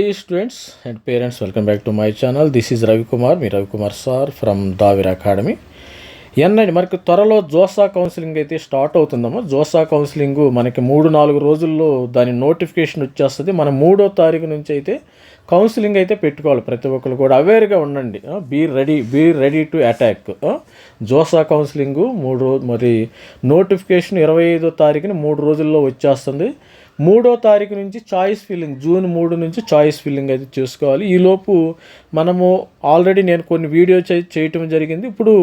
Hey students and parents, welcome back to my channel. This is Ravi Kumar, మీ Ravikumar sir from దావిర్ academy ఎన్నండి మనకి త్వరలో JoSAA counselling అయితే స్టార్ట్ అవుతుందమ్మా. జోసా కౌన్సిలింగ్ మనకి మూడు నాలుగు రోజుల్లో దాని నోటిఫికేషన్ వచ్చేస్తుంది. మన మూడో తారీఖు నుంచి అయితే కౌన్సిలింగ్ అయితే పెట్టుకోవాలి ప్రతి ఒక్కరు కూడా. అవేర్గా ఉండండి. Be ready be ready to attack JoSAA counselling మూడు రో మరి నోటిఫికేషన్ ఇరవై ఐదో తారీఖున మూడు రోజుల్లో వచ్చేస్తుంది. మూడో తారీఖు నుంచి చాయిస్ ఫిల్లింగ్ జూన్ మూడు నుంచి చాయిస్ ఫిల్లింగ్ అయితే చేసుకోవాలి. ఈలోపు మనము ఆల్రెడీ నేను కొన్ని వీడియో చేయటం జరిగింది. ఇప్పుడు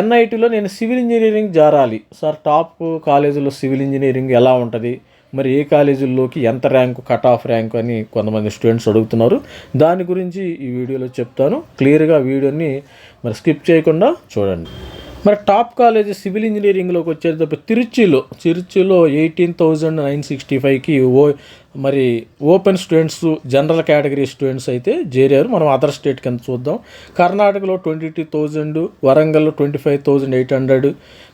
ఎన్ఐటీలో నేను సివిల్ ఇంజనీరింగ్ జారాలి. సార్ టాప్ కాలేజీలో సివిల్ ఇంజనీరింగ్ ఎలా ఉంటుంది? మరి ఏ కాలేజీల్లోకి ఎంత ర్యాంకు కట్ ఆఫ్ ర్యాంక్ అని కొంతమంది స్టూడెంట్స్ అడుగుతున్నారు. దాని గురించి ఈ వీడియోలో చెప్తాను. క్లియర్గా వీడియోని మరి స్కిప్ చేయకుండా చూడండి. మరి టాప్ కాలేజ్ సివిల్ ఇంజనీరింగ్లోకి వచ్చేటప్పుడు తిరుచిలో తిరుచిలో ఎయిటీన్ థౌజండ్ నైన్ సిక్స్టీ ఫైవ్కి ఓ మరి open students general category students అయితే చేరారు. మనం అదర్ స్టేట్ కింద చూద్దాం. కర్ణాటకలో ట్వంటీ టూ థౌజండ్ వరంగల్లో twenty five thousand eight hundred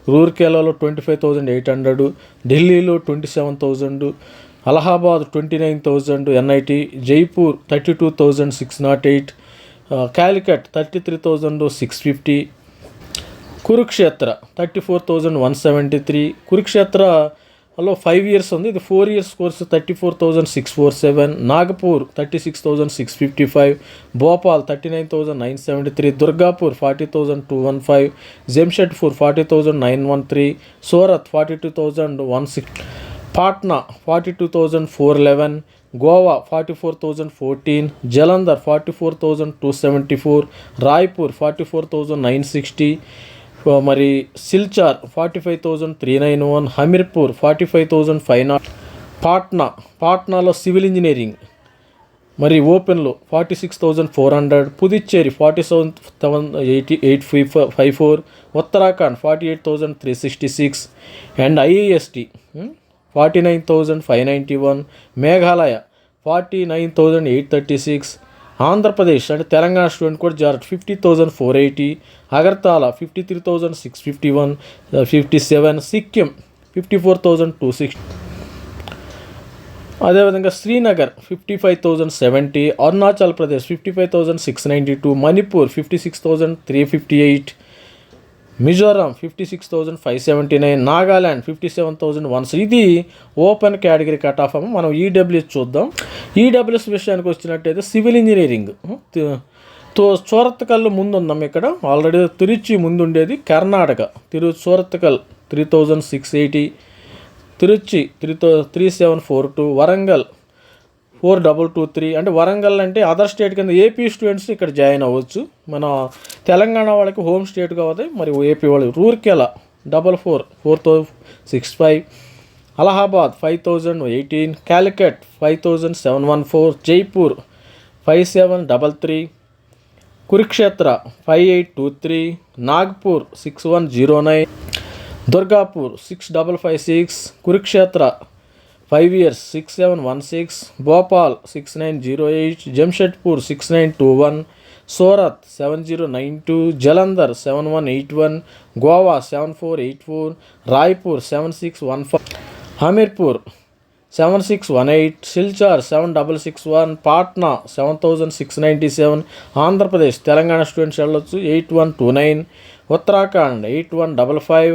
రూర్కేలాలో twenty five thousand eight hundred ఢిల్లీలో twenty seven thousand Allahabad twenty nine thousand NIT Jaipur thirty two thousand six nought eight Calicut thirty three thousand six fifty Kurukshetra thirty four thousand one seventy three కురుక్షేత్రలో five years ఉంది. ఇది four years course thirty four thousand six four seven Nagpur thirty six thousand six fifty five Bhopal thirty nine thousand nine seventy three Durgapur forty thousand two one five Jamshedpur forty thousand nine one three Surat forty two thousand one six Patna forty two thousand four eleven Goa forty four thousand fourteen Jalandhar forty four thousand two seventy four Raipur forty four thousand nine sixty మరి Silchar forty five thousand three nine one Hamirpur forty five thousand five nought Patna పాట్నాలో civil engineering మరి ఓపెన్లో forty six thousand four hundred Puducherry forty seven seven eighty eight five five four Uttarakhand forty eight thousand three sixty six and IIEST forty nine thousand five ninety one Meghalaya forty nine thousand eight thirty six Andhra Pradesh అంటే Telangana student కూడా jar fifty thousand four eighty Agartala fifty three thousand six fifty one fifty seven Sikkim fifty four thousand two six అదేవిధంగా Srinagar fifty five thousand seventy Arunachal Pradesh fifty five thousand six ninety two Manipur fifty six thousand three fifty eight Mizoram fifty six thousand five seventy nine Nagaland fifty seven thousand once ఇది open category cut off అమ్మ. మనం EWS చూద్దాం. EWS విషయానికి వచ్చినట్టయితే civil engineering. తో సూరత్కల్ ముందుందాం ఇక్కడ. Already Tiruchi ముందుండేది కర్ణాటక. తిరు Surathkal three thousand six eighty Tiruchi three thou three seven four two Warangal four double two three అంటే వరంగల్ అంటే అదర్ స్టేట్ కింద ఏపీ స్టూడెంట్స్ ఇక్కడ జాయిన్ అవ్వచ్చు. మన తెలంగాణ వాళ్ళకి హోమ్ స్టేట్ కావాలి మరి ఏపీ వాళ్ళు Rourkela double four four thou six five Allahabad five thousand eighteen Calicut five thousand seven one four Jaipur five seven double three Kurukshetra five eight two three Nagpur six one zero nine Durgapur six double five six Kurukshetra five years six seven one six Bhopal six nine zero eight Jamshedpur six nine two one Surat seven zero nine two Jalandhar seven one eight one Goa seven four eight four Raipur seven six one five Hamirpur seven six one eight Silchar seven double six one Patna seven thousand six ninety seven Andhra Pradesh Telangana students వెళ్ళొచ్చు eight one two nine Uttarakhand eight one double five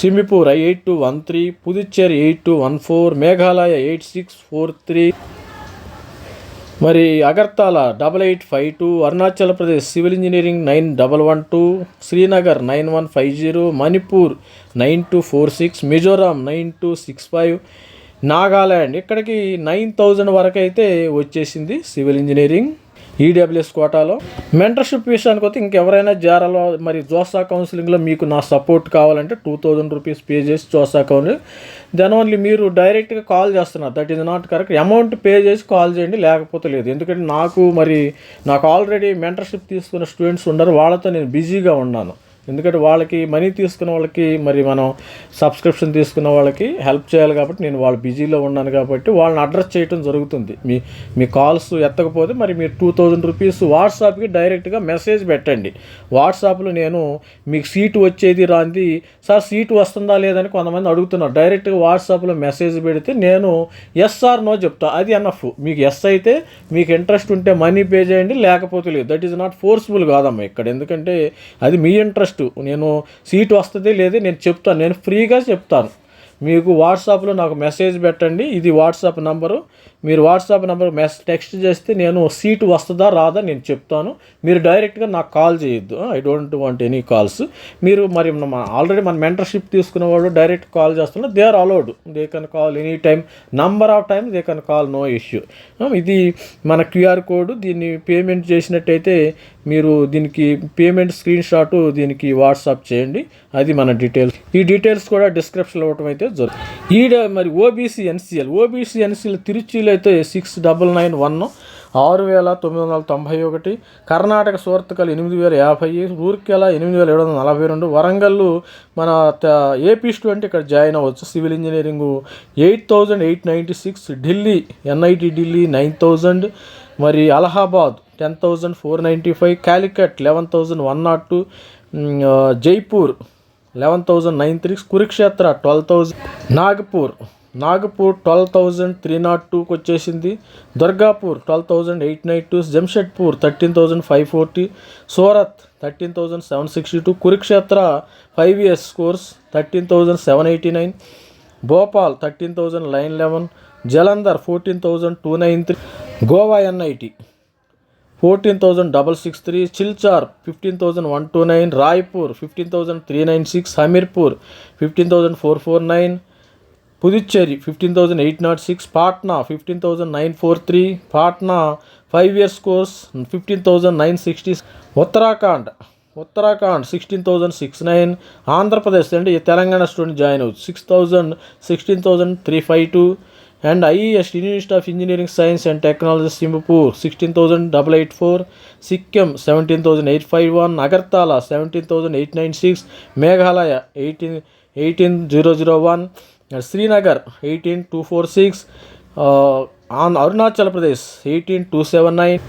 సిమిపూర్ eight two one three Puducherry eight two one four Meghalaya eight six four three. మరి Agartala double eight five two Arunachal Pradesh civil engineering nine double one two Srinagar nine one five zero Manipur nine two four six Mizoram nine two six five Nagaland ఇక్కడికి nine thousand వరకు అయితే వచ్చేసింది civil engineering. EWS కోటాలో. Mentorship విషయానికి వస్తే ఇంకెవరైనా జారాలో మరి JoSAA కౌన్సిలింగ్లో మీకు నా సపోర్ట్ కావాలంటే టూ థౌజండ్ రూపీస్ పే చేసి జోసా కౌన్సిలింగ్. దెన్ ఓన్లీ మీరు డైరెక్ట్గా కాల్ చేస్తున్నారు. That is not correct amount pay చేసి కాల్ చేయండి లేకపోతే లేదు. ఎందుకంటే నాకు మరి నాకు ఆల్రెడీ మెంటర్షిప్ తీసుకున్న స్టూడెంట్స్ ఉన్నారు. వాళ్ళతో నేను బిజీగా ఉన్నాను. ఎందుకంటే వాళ్ళకి మనీ తీసుకున్న వాళ్ళకి మరి మనం సబ్స్క్రిప్షన్ తీసుకున్న వాళ్ళకి హెల్ప్ చేయాలి కాబట్టి నేను వాళ్ళు బిజీలో ఉన్నాను కాబట్టి వాళ్ళని అడ్రస్ చేయడం జరుగుతుంది. మీ మీ కాల్స్ ఎత్తకపోతే మరి మీరు టూ థౌజండ్ రూపీస్ వాట్సాప్కి డైరెక్ట్గా మెసేజ్ పెట్టండి. వాట్సాప్లో నేను మీకు సీటు వచ్చేది రాంది సార్ సీటు వస్తుందా లేదని కొంతమంది అడుగుతున్నారు. డైరెక్ట్గా వాట్సాప్లో మెసేజ్ పెడితే నేను ఎస్ ఆర్ నో చెప్తా. అది ఎన్ఎఫ్ మీకు ఎస్ అయితే మీకు ఇంట్రెస్ట్ ఉంటే మనీ పే చేయండి లేకపోతే లేదు. దట్ ఈజ్ నాట్ ఫోర్స్ఫుల్ కాదమ్మా ఇక్కడ. ఎందుకంటే అది మీ ఇంట్రెస్ట్ నేను సీట్ వస్తుంది లేదు నేను చెప్తాను. నేను ఫ్రీగా చెప్తాను. మీకు వాట్సాప్లో నాకు మెసేజ్ పెట్టండి. ఇది వాట్సాప్ నంబరు. మీరు వాట్సాప్ నెంబర్ మెస్ టెక్స్ట్ చేస్తే నేను సీటు వస్తుందా రాదా నేను చెప్తాను. మీరు డైరెక్ట్గా నాకు కాల్ చేయొద్దు. I don't want any calls. మీరు మరి ఆల్రెడీ మన మెంటర్షిప్ తీసుకున్న వాళ్ళు డైరెక్ట్ కాల్ చేస్తున్నారు they are allowed. They can call any time number of time they can call no issue. ఇది మన క్యూఆర్ కోడ్. దీన్ని పేమెంట్ చేసినట్టయితే మీరు దీనికి పేమెంట్ స్క్రీన్ షాట్ దీనికి వాట్సాప్ చేయండి. అది మన డీటెయిల్స్. ఈ డీటెయిల్స్ కూడా డిస్క్రిప్షన్లో ఇవ్వటం అయితే జరుగుతుంది ఈడ మరి ఓబీసీ ఎన్సీఎల్. ఓబీసీ ఎన్సీఎల్ తిరుచిలో అయితే సిక్స్ డబల్ నైన్ వన్ ఆరు వేల తొమ్మిది వందల తొంభై ఒకటి కర్ణాటక సూరత్కల్ ఎనిమిది వేల యాభై రూర్కెల ఎనిమిది వేల ఏడు వందల నలభై రెండు వరంగల్ మన త- ఏపీ స్టూడెంట్ ఇక్కడ జాయిన్ అవ్వచ్చు. Civil engineering eight thousand eight ninety six Delhi NIT Delhi nine thousand మరి Allahabad ten thousand four ninety five Calicut eleven thousand one nought two Jaipur eleven thousand nine three Kurukshetra twelve thousand Nagpur Nagpur twelve thousand three nought టూకి వచ్చేసింది. Durgapur twelve thousand eight nine two Jamshedpur thirteen thousand five forty Surat thirteen thousand seven sixty two Kurukshetra five years course thirteen thousand seven eighty nine Bhopal thirteen thousand nine eleven Jalandhar fourteen thousand two nine three Goa NIT fourteen thousand double six three Silchar fifteen thousand one two nine Raipur fifteen thousand three nine six Hamirpur fifteen thousand four four nine Puducherry fifteen thousand eight not six Patna fifteen thousand nine four three Patna five years course fifteen thousand nine sixty Uttarakhand Uttarakhand sixteen thousand six nine Andhra Pradesh అంటే Telangana student join అవుతుంది. Six thousand sixteen thousand three five two and IIEST university of engineering science and technology Singapore sixteen thousand double eight four Sikkim seventeen thousand eight five one Agartala seventeen thousand eight nine six Meghalaya eighteen eighteen zero zero one Srinagar eighteen two four six on Arunachal Pradesh eighteen two seven nine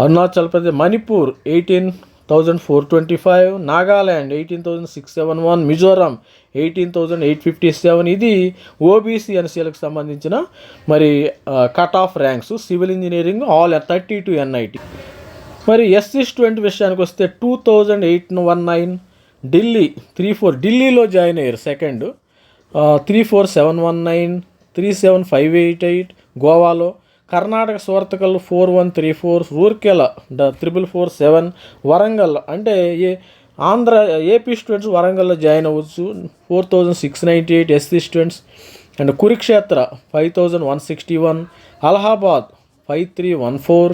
Arunachal Pradesh Manipur eighteen thousand four twenty five Nagaland eighteen thousand six seven one Mizoram eighteen thousand eight fifty seven ఇది OBC ఎన్సీఎల్కి సంబంధించిన మరి cut off ranks civil engineering all thirty two NIT మరి SC student విషయానికి వస్తే two thousand eight one nine Delhi three four ఢిల్లీలో join అయ్యారు. Second three four seven one nine three seven five eight eight గోవాలో Karnataka Surathkal four one three four Rourkela triple four seven Warangal అంటే ఏ Andhra AP students వరంగల్లో join అవ్వచ్చు. Four thousand six ninety eight SC students and Kurukshetra five thousand one sixty one Allahabad five three one four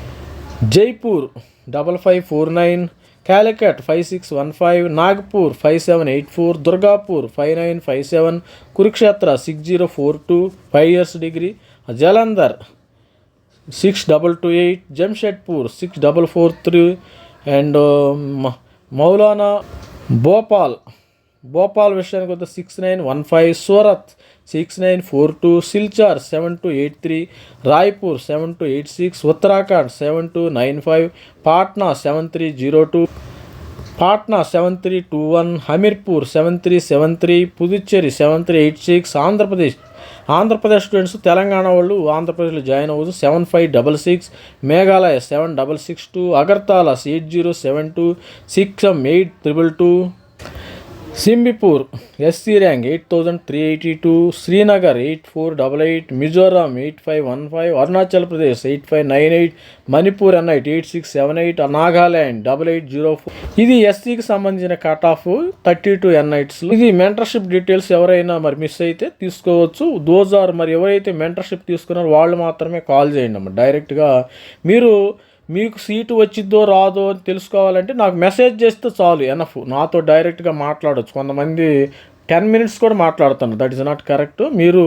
Jaipur double five four nine Calicut five six one five Nagpur five seven eight four Durgapur five nine five seven Kurukshetra six zero four two five years degree Jalandhar six double two eight Jamshedpur six double four three and Maulana Bhopal Bhopal విషయానికి వస్తే six nine one five Surat six nine four two Silchar seven two eight three Raipur seven two eight six Uttarakhand seven two nine five Patna seven three zero two Patna seven three two one Hamirpur seven three seven three Puducherry seven three eight six Andhra Pradesh. Andhra Pradesh students Telangana వాళ్ళు ఆంధ్రప్రదేశ్లో join అవ్వచ్చు. Seven five double six Meghalaya seven double six two Agartala eight zero seven two సిక్సం eight triple two సింబిపూర్ SC rank eight thousand three eighty two Srinagar eight four double eight Mizoram eight five one five Arunachal Pradesh eight five nine eight Manipur NIT eight six seven eight Nagaland double eight zero four ఇది ఎస్సీకి సంబంధించిన cut off thirty two NITs ఇది mentorship details ఎవరైనా మరి miss అయితే తీసుకోవచ్చు. Those are మరి ఎవరైతే మెంటర్షిప్ తీసుకున్నారో వాళ్ళు మాత్రమే కాల్ చేయండి అమ్మ. డైరెక్ట్గా మీరు మీకు సీటు వచ్చిద్దో రాదో అని తెలుసుకోవాలంటే నాకు మెసేజ్ చేస్తే చాలు ఎనఫ్. నాతో డైరెక్ట్గా మాట్లాడవచ్చు కొంతమంది టెన్ మినిట్స్ కూడా మాట్లాడుతున్నారు. That is not correct. మీరు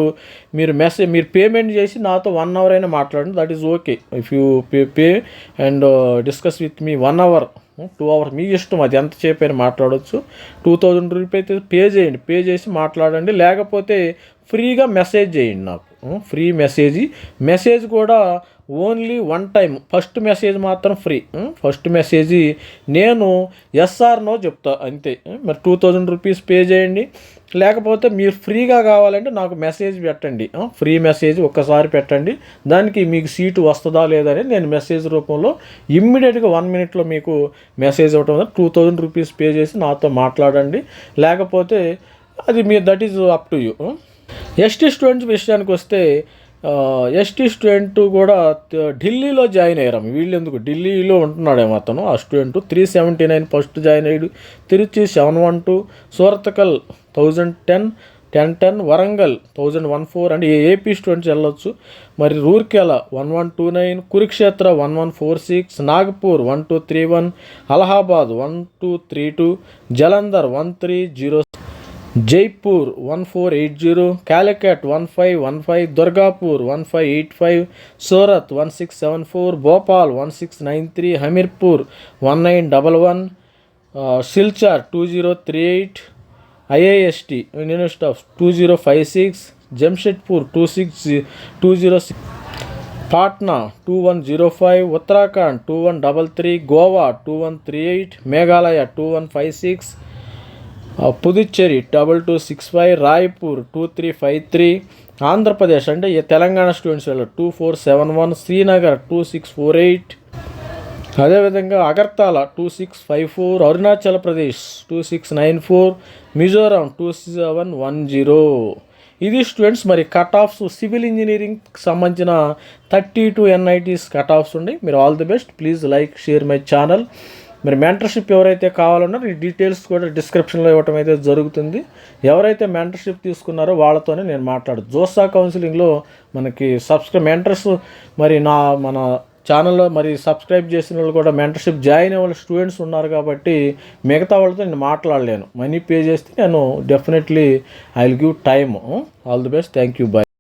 మీరు మెసేజ్ మీరు పేమెంట్ చేసి నాతో వన్ అవర్ అయినా మాట్లాడండి. That is okay. If you pay pay and uh, discuss with me one hour two hours మీ ఇష్టం అది. ఎంతసేపు అయినా మాట్లాడవచ్చు టూ థౌజండ్ రూపీస్ పే చేయండి. పే చేసి మాట్లాడండి. లేకపోతే ఫ్రీగా మెసేజ్ చేయండి నాకు ఫ్రీ మెసేజ్. మెసేజ్ కూడా only one time first message మాత్రం ఫ్రీ. ఫస్ట్ మెసేజ్ నేను ఎస్ఆర్ నో చెప్తా అంతే. మరి టూ థౌజండ్ రూపీస్ పే చేయండి. లేకపోతే మీరు ఫ్రీగా కావాలంటే నాకు మెసేజ్ పెట్టండి. ఫ్రీ మెసేజ్ ఒక్కసారి పెట్టండి. దానికి మీకు సీటు వస్తుందా లేదని నేను మెసేజ్ రూపంలో ఇమ్మీడియట్గా వన్ మినిట్లో మీకు మెసేజ్ ఇవ్వటం టూ థౌజండ్ రూపీస్ పే చేసి నాతో మాట్లాడండి. లేకపోతే అది మీ that is up to you. ST students విషయానికి వస్తే ఎస్టీ స్టూడెంట్ కూడా ఢిల్లీలో జాయిన్ అయ్యారు. వీళ్ళు ఎందుకు ఢిల్లీలో ఉంటున్నాడేమో అతను ఆ student. Three seventy nine first join అయ్యాడు. Tiruchi seven one two Surathkal thousand ten ten ten Warangal thousand one four అంటే ఏపీ స్టూడెంట్స్ వెళ్ళొచ్చు. మరి Rourkela one one two nine Kurukshetra one one four six Nagpur one two three one Allahabad one two three two Jalandhar one three zero Jaipur one four eight zero Calicut one five one five Durgapur one five eight five Surat one six seven four Bhopal one six nine three Hamirpur one nine double one Silchar two zero three eight IIEST university of two zero five six Jamshedpur two six two zero six Patna two one zero five Uttarakhand two one double three Goa two one three eight Meghalaya two one five six ఆ, Puducherry double two six five Raipur two three five three Andhra Pradesh అంటే Telangana students వెళ్ళ two four seven one Srinagar two six four eight. అదేవిధంగా Agartala two six five four Arunachal Pradesh two six nine four Mizoram two seven one zero. ఇది students మరి cut offs civil ఇంజనీరింగ్కి సంబంధించిన thirty two NITs cut offs ఉండి మీరు all the best. Please like share my channel. మరి mentorship ఎవరైతే కావాలన్నారో ఈ డీటెయిల్స్ కూడా డిస్క్రిప్షన్లో ఇవ్వటం అయితే జరుగుతుంది. ఎవరైతే మెంటర్షిప్ తీసుకున్నారో వాళ్ళతోనే నేను మాట్లాడు జోసా కౌన్సిలింగ్లో మనకి సబ్స్క్రైబ్ మెంటర్స్ మరి నా మన ఛానల్లో మరి సబ్స్క్రైబ్ చేసిన వాళ్ళు కూడా మెంటర్షిప్ జాయిన్ అయ్యే వాళ్ళు స్టూడెంట్స్ ఉన్నారు కాబట్టి మిగతా వాళ్ళతో నేను మాట్లాడలేను. మనీ పే చేస్తే నేను definitely I will give time all the best thank you bye